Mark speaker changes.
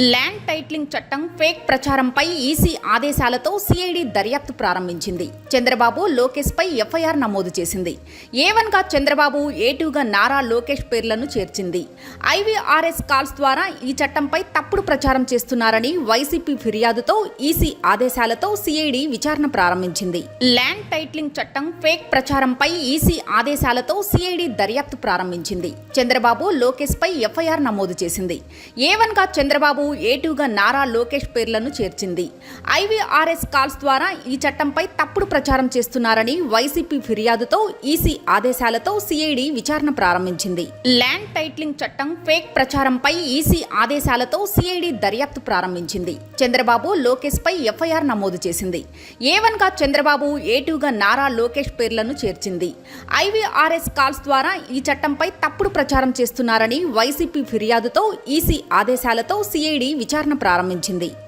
Speaker 1: Land titling చట్టం fake ప్రచారంపై EC ఆదేశాలతో సిఐడి దర్యాప్తు ప్రారంభించింది. చంద్రబాబు లోకేష్ పై ఎఫ్ఐఆర్ నమోదు చేసింది. ఏవన్గా చంద్రబాబు ఏ నారా లోకేష్ పేర్లను చేర్చింది. ఐవీఆర్ఎస్ కాల్స్ ద్వారా ఈ చట్టంపై తప్పుడు ప్రచారం చేస్తున్నారని వైసీపీ ఫిర్యాదుతో ఈసీ ఆదేశాలతో సిఐడి విచారణ ప్రారంభించింది. ల్యాండ్ టైట్లింగ్ చట్టం ఫేక్ ప్రచారంపై ఈసీ ఆదేశాలతో సిఐడి దర్యాప్తు ప్రారంభించింది. చంద్రబాబు లోకేష్ పై ఎఫ్ఐఆర్ నమోదు చేసింది. ఏవన్గా చంద్రబాబు ఏ గా నారా లోకేష్ పేర్లను చేర్చింది. ఐవీఆర్ఎస్ కాల్స్ ద్వారా ఈ చట్టంపై తప్పుడు ప్రచారం చేస్తున్నారని వైసీపీ ఫిర్యాదుతో ఈసీ ఆదేశాలతో సిఐడి విచారణ ప్రారంభించింది. ల్యాండ్ టైట్లింగ్ చట్టం ఫేక్ ప్రచారంపై ఈసీ ఆదేశాలతో సిఐడి దర్యాప్తు ప్రారంభించింది. చంద్రబాబు లోకేష్ పై ఎఫ్ఐఆర్ నమోదు చేసింది. ఏవన్గా చంద్రబాబు ఏ నారా లోకేష్ పేర్లను చేర్చింది. ఐవీఆర్ఎస్ కాల్స్ ద్వారా ఈ చట్టంపై తప్పుడు ప్రచారం చేస్తున్నారని వైసీపీ ఫిర్యాదుతో ఈసీ ఆదేశాలతో సిఐడి విచారణ ప్రారంభించింది.